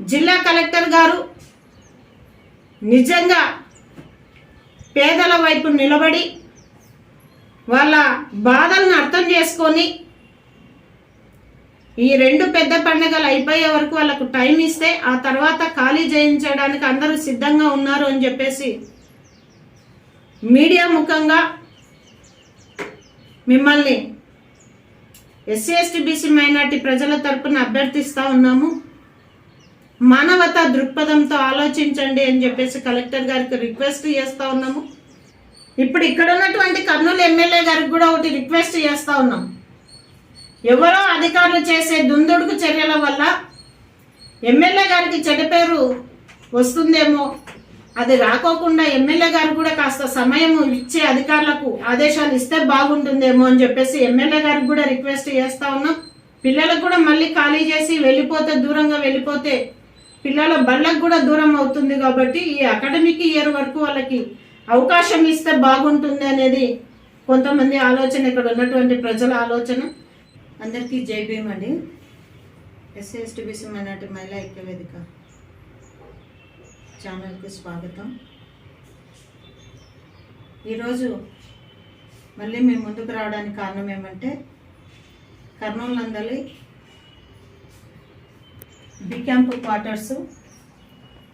జిల్లా కలెక్టర్ గారు నిజంగా పేదల వైపు నిలబడి వాళ్ళ బాధలను అర్థం చేసుకొని ఈ రెండు పెద్ద పండుగలు అయిపోయే వరకు వాళ్ళకు టైం ఇస్తే ఆ తర్వాత ఖాళీ చేయించడానికి అందరూ సిద్ధంగా ఉన్నారు అని చెప్పేసి మీడియా ముఖంగా మిమ్మల్ని ఎస్సీ ఎస్టీ బీసీ మైనార్టీ ప్రజల తరపున అభ్యర్థిస్తూ ఉన్నాము. మానవత దృక్పథంతో ఆలోచించండి అని చెప్పేసి కలెక్టర్ గారికి రిక్వెస్ట్ చేస్తూ ఉన్నాము. ఇప్పుడు ఇక్కడ ఉన్నటువంటి కర్నూలు ఎమ్మెల్యే గారికి కూడా ఒకటి రిక్వెస్ట్ చేస్తూ ఉన్నాం. ఎవరో అధికారులు చేసే దుందుడుకు చర్యల వల్ల ఎమ్మెల్యే గారికి చెడ్డ పేరు వస్తుందేమో అది రాకోకుండా ఎమ్మెల్యే గారు కూడా కాస్త సమయం ఇచ్చే అధికారులకు ఆదేశాలు ఇస్తే బాగుంటుందేమో అని చెప్పేసి ఎమ్మెల్యే గారికి కూడా రిక్వెస్ట్ చేస్తూ ఉన్నాం. పిల్లలకు కూడా మళ్ళీ ఖాళీ చేసి వెళ్ళిపోతే దూరంగా వెళ్ళిపోతే పిల్లల బళ్ళకు కూడా దూరం అవుతుంది కాబట్టి ఈ అకాడమిక్ ఇయర్ వరకు వాళ్ళకి అవకాశం ఇస్తే బాగుంటుంది అనేది కొంతమంది ఆలోచన ఇక్కడ ఉన్నటువంటి ప్రజల ఆలోచన. అందరికీ జై భీమ్ అండి. ఎస్సీ ఎస్టీ మైనార్టీ మహిళా ఐక్య వేదిక ఛానల్కి స్వాగతం. ఈరోజు మళ్ళీ మేము ముందుకు రావడానికి కారణం ఏమంటే కర్నూలు నందలి బి క్యాంప్ క్వార్టర్స్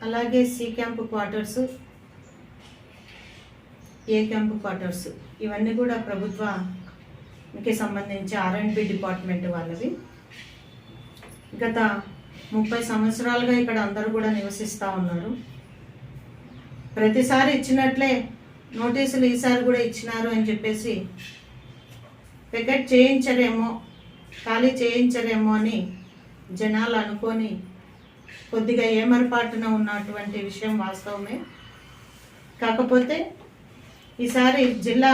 అలాగే C camp quarters A camp quarters ఇవన్నీ కూడా ప్రభుత్వకి సంబంధించి ఆర్ అండ్ బి డిపార్ట్మెంట్ వాళ్ళవి. గత ముప్పై సంవత్సరాలుగా ఇక్కడ అందరూ కూడా నివసిస్తూ ఉన్నారు. ప్రతిసారి ఇచ్చినట్లే నోటీసులు ఈసారి కూడా ఇచ్చినారు అని చెప్పేసి పికెట్ చేయించరేమో ఖాళీ చేయించరేమో అని జనాలు అనుకొని కొద్దిగా ఏమరపాటున ఉన్నటువంటి విషయం వాస్తవమే. కాకపోతే ఈసారి జిల్లా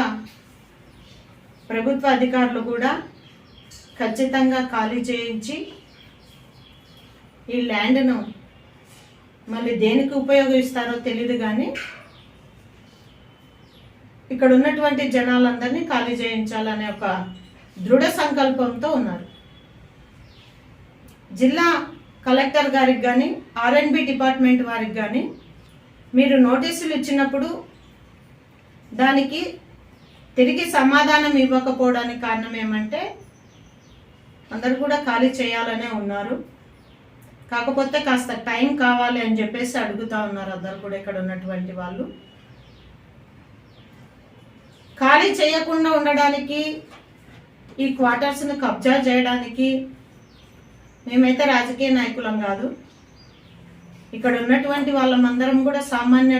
ప్రభుత్వ అధికారులు కూడా ఖచ్చితంగా ఖాళీ చేయించి ఈ ల్యాండ్ను మళ్ళీ దేనికి ఉపయోగిస్తారో తెలియదు కానీ ఇక్కడ ఉన్నటువంటి జనాలందరినీ ఖాళీ చేయించాలనే ఒక దృఢ సంకల్పంతో ఉన్నారు. జిల్లా కలెక్టర్ గారికి కానీ ఆర్ఎన్బి డిపార్ట్మెంట్ వారికి కానీ మీరు నోటీసులు ఇచ్చినప్పుడు దానికి తిరిగి సమాధానం ఇవ్వకపోవడానికి కారణం ఏమంటే అందరు కూడా ఖాళీ చేయాలనే ఉన్నారు. కాకపోతే కాస్త టైం కావాలి అని చెప్పేసి అడుగుతా ఉన్నారు అందరు కూడా ఇక్కడ ఉన్నటువంటి వాళ్ళు. ఖాళీ చేయకుండా ఉండడానికి ఈ క్వార్టర్స్ని కబ్జా చేయడానికి మేమైతే రాజకీయ నాయకులం కాదు. ఇక్కడ ఉన్నటువంటి వాళ్ళమందరం కూడా సామాన్య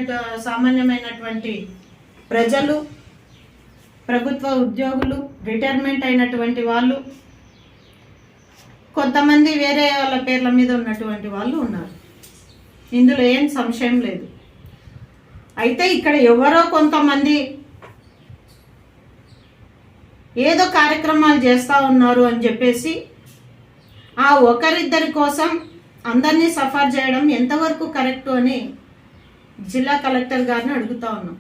సామాన్యమైనటువంటి ప్రజలు ప్రభుత్వ ఉద్యోగులు రిటైర్మెంట్ అయినటువంటి వాళ్ళు కొంతమంది వేరే వాళ్ళ పేర్ల మీద ఉన్నటువంటి వాళ్ళు ఉన్నారు. ఇందులో ఏం సంశయం లేదు. అయితే ఇక్కడ ఎవరో కొంతమంది ఏదో కార్యక్రమాలు చేస్తూ ఉన్నారు అని చెప్పేసి ఆ ఒకరిద్దరి కోసం అందరినీ సఫర్ చేయడం ఎంతవరకు కరెక్ట్ అని జిల్లా కలెక్టర్ గారిని అడుగుతా ఉన్నాం.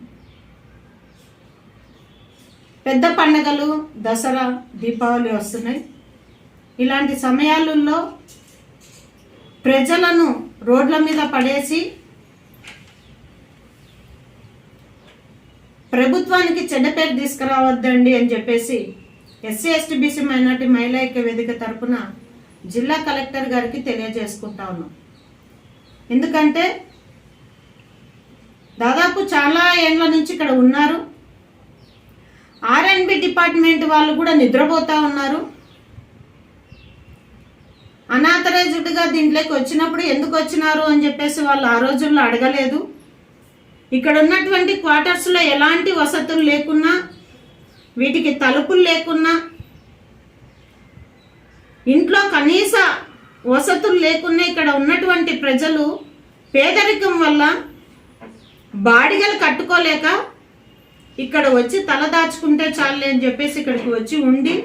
పెద్ద పండగలు దసరా దీపావళి వస్తున్నాయి. ఇలాంటి సమయాలలో ప్రజలను రోడ్ల మీద పడేసి ప్రభుత్వానికి చెడ్డ పేరు తీసుకురావద్దండి అని చెప్పేసి ఎస్సీ ఎస్టీ బీసీ మైనార్టీ మహిళా ఐక్య వేదిక తరపున జిల్లా కలెక్టర్ గారికి తెలియజేసుకుంటా ఉన్నాం. ఎందుకంటే దాదాపు చాలా ఏళ్ళ నుంచి ఇక్కడ ఉన్నారు. ఆర్ఎన్బి డిపార్ట్మెంట్ వాళ్ళు కూడా నిద్రపోతూ ఉన్నారు. అనాథరైజ్డ్గా దీంట్లోకి వచ్చినప్పుడు ఎందుకు వచ్చినారు అని చెప్పేసి వాళ్ళు ఆ రోజుల్లో అడగలేదు. ఇక్కడ ఉన్నటువంటి క్వార్టర్స్లో ఎలాంటి వసతులు లేకున్నా వీటికి తలుపులు లేకున్నా ఇంట్లో కనీస వసతులు లేకున్నా ఇక్కడ ఉన్నటువంటి ప్రజలు పేదరికం వల్ల బాడిగలు కట్టుకోలేక ఇక్కడ వచ్చి తల దాచుకుంటే చాలే అని చెప్పేసి ఇక్కడికి వచ్చి ఉండి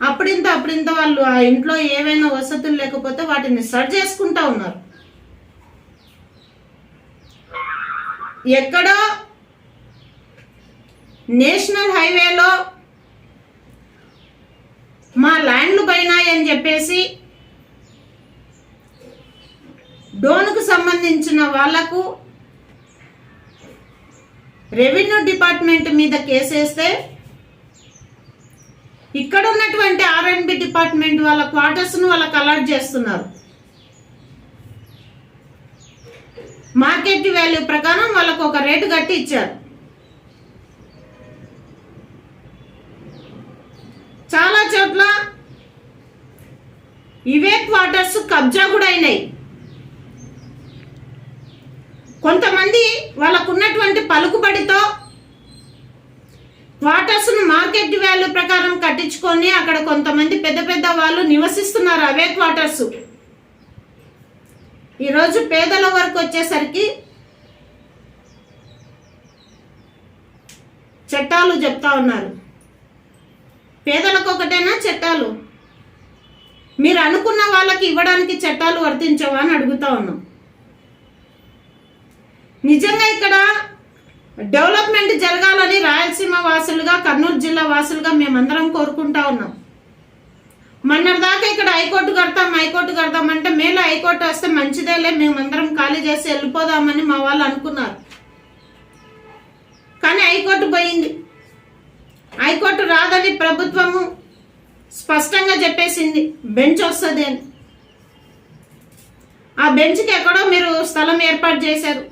అప్పుడింత అప్పుడింత వాళ్ళు ఆ ఇంట్లో ఏవైనా వసతులు లేకపోతే వాటిని సర్చ్ చేసుకుంటా ఉన్నారు. ఎక్కడో నేషనల్ హైవేలో మా ల్యాండ్ అని చెప్పేసి డోన్కు సంబంధించిన వాళ్ళకు రెవెన్యూ డిపార్ట్మెంట్ మీద కేసేస్తే ఇక్కడ ఉన్నటువంటి ఆర్ఎండ్బి డిపార్ట్మెంట్ వాళ్ళ క్వార్టర్స్ను వాళ్ళకి అలాట్ చేస్తున్నారు. మార్కెట్ వాల్యూ ప్రకారం వాళ్ళకు ఒక రేటు కట్టి ఇచ్చారు చాలా చోట్ల ఇవే క్వార్టర్స్ కబ్జా కూడా అయినాయి. కొంతమంది వాళ్ళకున్నటువంటి పలుకుబడితో క్వార్టర్స్ను మార్కెట్ వాల్యూ ప్రకారం కట్టించుకొని అక్కడ కొంతమంది పెద్ద పెద్ద వాళ్ళు నివసిస్తున్నారు అవే క్వార్టర్స్ ఈరోజు పేదల వరకు వచ్చేసరికి చట్టాలు చెప్తా ఉన్నారు. పేదలకు ఒకటేనా చట్టాలు? మీరు అనుకున్న వాళ్ళకి ఇవ్వడానికి చట్టాలు వర్తించవా అని అడుగుతా ఉన్నాం. నిజంగా ఇక్కడ డెవలప్మెంట్ జరగాలని రాయలసీమ వాసులుగా కర్నూలు జిల్లా వాసులుగా మేమందరం కోరుకుంటా ఉన్నాం. మొన్నటిదాకా ఇక్కడ హైకోర్టు కడతాం హైకోర్టు కడతాం అంటే మేలో హైకోర్టు వస్తే మంచిదేలే మేమందరం ఖాళీ చేసి వెళ్ళిపోదామని మా వాళ్ళు అనుకున్నారు. కానీ హైకోర్టు పోయింది. హైకోర్టు రాదని ప్రభుత్వము స్పష్టంగా చెప్పేసింది బెంచ్ వస్తుంది అని. ఆ బెంచ్కి ఎక్కడో మీరు స్థలం ఏర్పాటు చేశారు.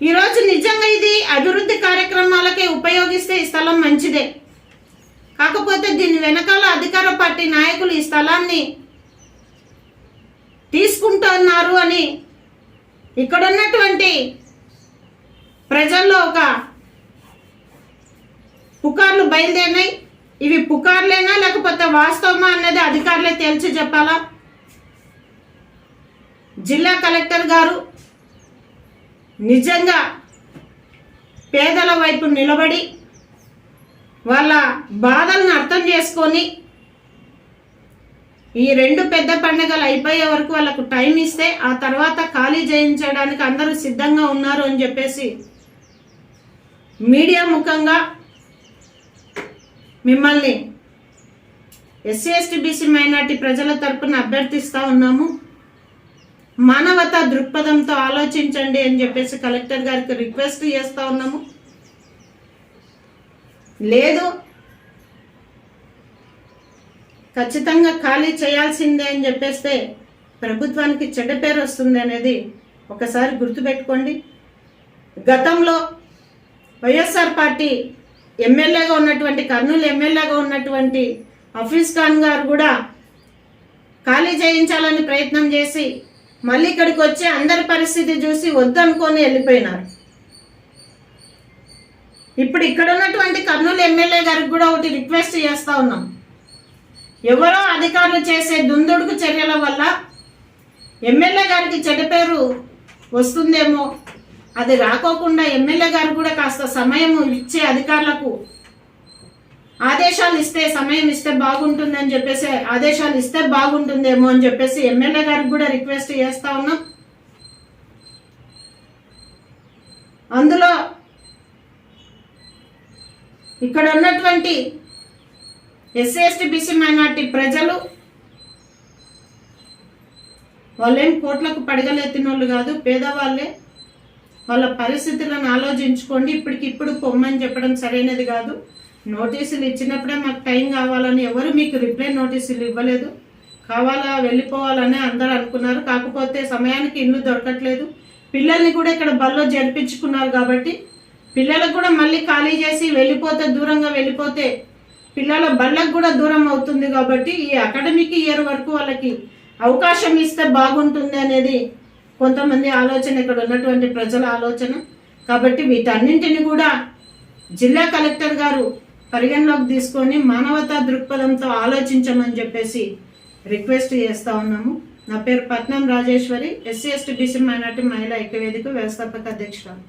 ఈరోజు నిజంగా ఇది అభివృద్ధి కార్యక్రమాలకే ఉపయోగిస్తే ఈ స్థలం మంచిదే. కాకపోతే దీని వెనకాల అధికార పార్టీ నాయకులు ఈ స్థలాన్ని తీసుకుంటున్నారు అని ఇక్కడ ఉన్నటువంటి ప్రజల్లో ఒక పుకార్లు బయలుదేరినాయి. ఇవి పుకార్లేనా లేకపోతే వాస్తవమా అన్నది అధికారులే తేల్చి చెప్పాలా? జిల్లా కలెక్టర్ గారు నిజంగా పేదల వైపు నిలబడి వాళ్ళ బాధలను అర్థం చేసుకొని ఈ రెండు పెద్ద పండుగలు అయిపోయే వరకు వాళ్ళకు టైం ఇస్తే ఆ తర్వాత ఖాళీ చేయించడానికి అందరూ సిద్ధంగా ఉన్నారు అని చెప్పేసి మీడియా ముఖంగా మిమ్మల్ని ఎస్సీ ఎస్టీ బీసీ మైనార్టీ ప్రజల తరపున అభ్యర్థిస్తూ ఉన్నాము. మానవత దృక్పథంతో ఆలోచించండి అని చెప్పేసి కలెక్టర్ గారికి రిక్వెస్ట్ చేస్తూ ఉన్నాము. లేదు ఖచ్చితంగా ఖాళీ చేయాల్సిందే అని చెప్పేస్తే ప్రభుత్వానికి చెడ్డ పేరు వస్తుంది అనేది ఒకసారి గుర్తుపెట్టుకోండి. గతంలో వైఎస్ఆర్ పార్టీ ఎమ్మెల్యేగా ఉన్నటువంటి కర్నూలు ఎమ్మెల్యేగా ఉన్నటువంటి హఫీజ్ ఖాన్ గారు కూడా ఖాళీ చేయించాలని ప్రయత్నం చేసి మళ్ళీ ఇక్కడికి వచ్చి అందరి పరిస్థితి చూసి వద్దనుకొని వెళ్ళిపోయినారు. ఇప్పుడు ఇక్కడ ఉన్నటువంటి కర్నూలు ఎమ్మెల్యే గారికి కూడా ఒకటి రిక్వెస్ట్ చేస్తూ ఉన్నాం. ఎవరో అధికారులు చేసే దుందుడుకు చర్యల వల్ల ఎమ్మెల్యే గారికి చెడ్డ పేరు వస్తుందేమో అది రాకోకుండా ఎమ్మెల్యే గారు కూడా కాస్త సమయం ఇచ్చే అధికారులకు ఆదేశాలు ఇస్తే సమయం ఇస్తే బాగుంటుందని చెప్పేసి ఆదేశాలు ఇస్తే బాగుంటుందేమో అని చెప్పేసి ఎమ్మెల్యే గారికి కూడా రిక్వెస్ట్ చేస్తా ఉన్నాం. అందులో ఇక్కడ ఉన్నటువంటి ఎస్సీ ఎస్టీ బీసీ మైనార్టీ ప్రజలు వాళ్ళేం కోట్లకు పడగలెత్తిన వాళ్ళు కాదు పేదవాళ్ళే. వాళ్ళ పరిస్థితులను ఆలోచించుకోండి. ఇప్పటికిప్పుడు పొమ్మని చెప్పడం సరైనది కాదు. నోటీసులు ఇచ్చినప్పుడే మాకు టైం కావాలని ఎవరు మీకు రిప్లై నోటీసులు ఇవ్వలేదు. కావాలా వెళ్ళిపోవాలని అందరూ అనుకున్నారు. కాకపోతే సమయానికి ఇల్లు దొరకట్లేదు. పిల్లల్ని కూడా ఇక్కడ బల్లో జరిపించుకున్నారు కాబట్టి పిల్లలకు కూడా మళ్ళీ ఖాళీ చేసి వెళ్ళిపోతే దూరంగా వెళ్ళిపోతే పిల్లల బళ్ళకు కూడా దూరం అవుతుంది కాబట్టి ఈ అకాడమిక్ ఇయర్ వరకు వాళ్ళకి అవకాశం ఇస్తే బాగుంటుంది అనేది కొంతమంది ఆలోచన ఇక్కడ ఉన్నటువంటి ప్రజల ఆలోచన. కాబట్టి వీటన్నింటిని కూడా జిల్లా కలెక్టర్ గారు పరిగణలోకి తీసుకొని మానవతా దృక్పథంతో ఆలోచించమని చెప్పేసి రిక్వెస్ట్ చేస్తూ ఉన్నాము. నా పేరు Patnam Rajeshwari SC ST BC minority మహిళా ఐక్యవేదిక వ్యవస్థాపక అధ్యక్షురాలు.